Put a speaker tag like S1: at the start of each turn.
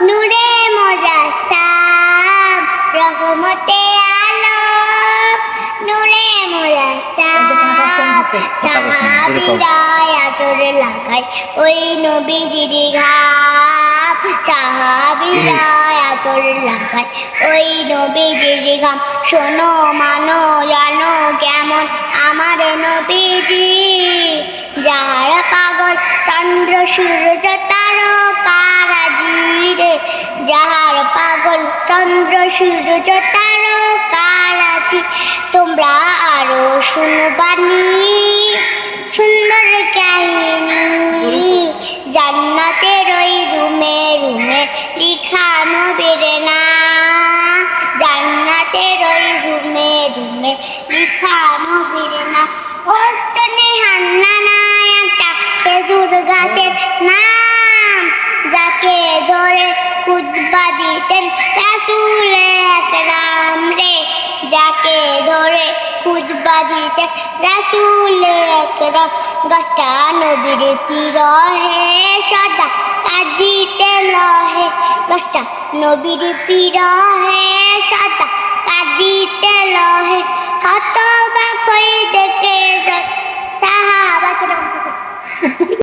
S1: নূরে মোজাসাম রহমতে আলম নূরে মোজাসাম সাহাবিরা আতর লাগায় ওই নবীজির ঘাম। সাহাবিরা আতর লাগায় ওই নবীজির ঘাম। শোনো, মানো, জানো কেমন আমার নবীজি। যার পাগল চন্দ্র সূর্য তারকারাজি চন্দ্র সূর্য তারকারাজি তোমরা আরও শুনবানি সুন্দর কাহিনী। জান্নাতের ওই রুমে রুমে লিখানো বেড়ে না জান্নাতের ওই রুমে রুমে লিখানো বেড়ে না হোস্টনে হান্না না একটা খেজুর গাছের নাম যাকে ধরে কুদবা দিতেন রাসুল একরাম রে যাকে ধরে কুদবা দিতেন রাসুল একরাম গাছটা নবীর পিরহে সদা কাঁদিতে লহে। গাছটা নবীর পিরহে সদা কাঁদিতে লহে। হত বা কই দেখে সাহাবা